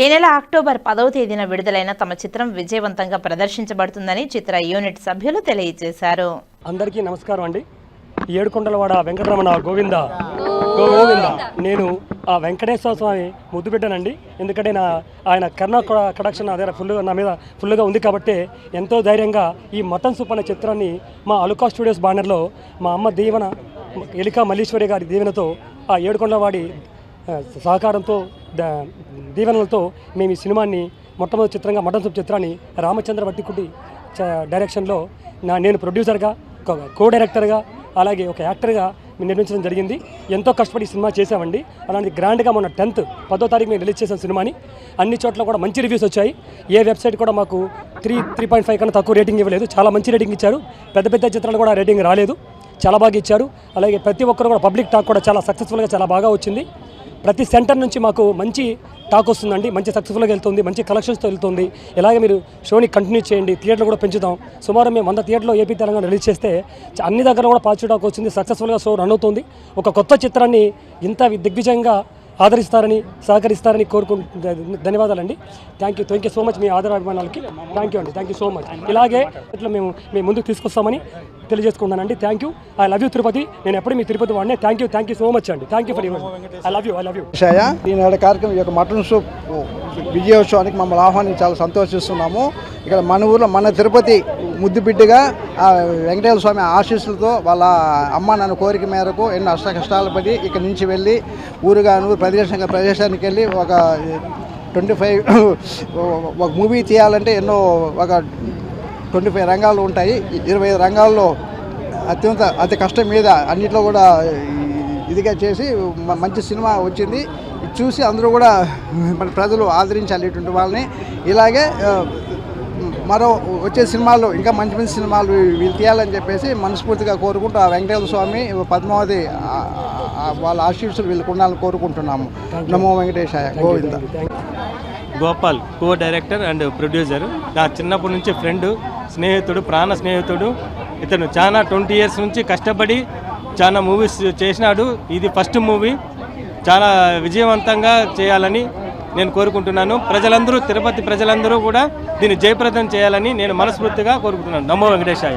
ఈ నెల అక్టోబర్ పదవ తేదీన విడుదలైన తమ చిత్రం విజయవంతంగా ప్రదర్శించబడుతుందని చిత్ర యూనిట్ సభ్యులు తెలియజేశారు. అందరికీ నమస్కారం అండి. ఏడుకొండలవాడ వెంకటరమణ గోవింద. గోవింద నేను ఆ వెంకటేశ్వర స్వామి ముద్దు పెట్టానండి. ఎందుకంటే నా ఆయన కరుణ కడక్షన్ అదే ఫుల్గా నా మీద ఫుల్గా ఉంది కాబట్టి ఎంతో ధైర్యంగా ఈ మటన్ సూప్ అనే చిత్రాన్ని మా అలుకా స్టూడియోస్ బ్యానర్లో మా అమ్మ దీవెన ఎలికా మల్లీశ్వరి గారి దీవెనతో ఆ ఏడుకొండలవాడి సహకారంతో దీవెనలతో మేము ఈ సినిమాని మొట్టమొదటి చిత్రంగా మటన్ సూప్ చిత్రాన్ని రామచంద్ర వట్టికుటి చ- డైరెక్షన్లో నా నేను ప్రొడ్యూసర్గా కో డైరెక్టర్గా అలాగే ఒక యాక్టర్గా మేము నిర్మించడం జరిగింది. ఎంతో కష్టపడి సినిమా చేసామండి అలాంటి గ్రాండ్గా మొన్న టెన్త్ పదో తారీఖు మేము రిలీజ్ చేసిన సినిమాని. అన్ని చోట్ల కూడా మంచి రివ్యూస్ వచ్చాయి. ఏ వెబ్సైట్ కూడా మాకు త్రీ త్రీ పాయింట్ ఫైవ్ కన్నా తక్కువ రేటింగ్ ఇవ్వలేదు. చాలా మంచి రేటింగ్ ఇచ్చారు. పెద్ద పెద్ద చిత్రాలు కూడా రేటింగ్ రాలేదు. చాలా బాగా ఇచ్చారు. అలాగే ప్రతి ఒక్కరు కూడా పబ్లిక్ టాక్ కూడా చాలా సక్సెస్ఫుల్గా చాలా బాగా వచ్చింది. ప్రతి సెంటర్ నుంచి మాకు మంచి టాక్ వస్తుందండి మంచి సక్సెస్ఫుల్గా వెళ్తుంది మంచి కలెక్షన్స్తో వెళ్తుంది. ఇలాగే మీరు షోని కంటిన్యూ చేయండి థియేటర్ కూడా పెంచుదాం. సుమారు మేము వంద థియేటర్లో ఏపీ తెలంగాణ రిలీజ్ చేస్తే అన్ని దగ్గర కూడా పాజిటివ్ టాక్ వచ్చింది సక్సెస్ఫుల్గా షో రన్ అవుతుంది. ఒక కొత్త చిత్రాన్ని ఇంత దిగ్విజయంగా ఆదరిస్తారని సహకరిస్తారని కోరుకుంటు ధన్యవాదాలండి. Thank you thank you so much మీ ఆదర అభిమానాలకి థ్యాంక్ యూ అండి. థ్యాంక్ యూ సో మచ్ ఇలాగే ఇట్లా మేము మేము ముందుకు తీసుకొస్తామని తెలియజేసుకున్నానండి thank you I love you Tirupati నేను ఎప్పుడు మీ తిరుపతి వాడినే. Thank you thank you so much అండి. Thank you for your I love you I love you Eenadu కార్యక్రమం యొక్క మటన్ సూప్ విజయోత్సవానికి మమ్మల్ని ఆహ్వానించి చాలా సంతోషిస్తున్నాము. ఇక్కడ మన ఊర్లో మన తిరుపతి ముద్దుబిడ్డగా వెంకటేశ్వర స్వామి ఆశీస్సులతో వాళ్ళ అమ్మ నాన్న కోరిక మేరకు ఎన్నో అష్ట కష్టాలు పడి ఇక్కడ నుంచి వెళ్ళి ఊరుగాను ప్రదేశంగా ప్రదేశానికి వెళ్ళి ఒక ట్వంటీ ఫైవ్ ఒక మూవీ తీయాలంటే ఎన్నో ఒక ట్వంటీ ఫైవ్ రంగాలు ఉంటాయి. ఇరవై ఐదు రంగాల్లో అత్యంత అతి కష్టం మీద అన్నిట్లో కూడా ఇదిగా చేసి మంచి సినిమా వచ్చింది. చూసి అందరూ కూడా మన ప్రజలు ఆదరించాలి ఇటువంటి వాళ్ళని. ఇలాగే మరో వచ్చే సినిమాలు ఇంకా మంచి మంచి సినిమాలు వీళ్ళు తీయాలని చెప్పేసి మనస్ఫూర్తిగా కోరుకుంటూ ఆ వెంకటేశ్వర స్వామి పద్మావతి వాళ్ళ ఆశీస్సులు వీళ్ళకు ఉండాలని కోరుకుంటున్నాము. నమో వెంకటేశాయ Govinda. Gopal co director and producer. నా చిన్నప్పటి నుంచి ఫ్రెండ్ స్నేహితుడు ప్రాణ స్నేహితుడు. ఇతను చాలా ట్వంటీ ఇయర్స్ నుంచి కష్టపడి చాలా మూవీస్ చేసినాడు. ఇది ఫస్ట్ మూవీ చాలా విజయవంతంగా చేయాలని నేను కోరుకుంటున్నాను. ప్రజలందరూ తిరుపతి ప్రజలందరూ కూడా దీన్ని జయప్రదం చేయాలని నేను మనస్ఫూర్తిగా కోరుకుంటున్నాను. నమో వెంకటేశాయ.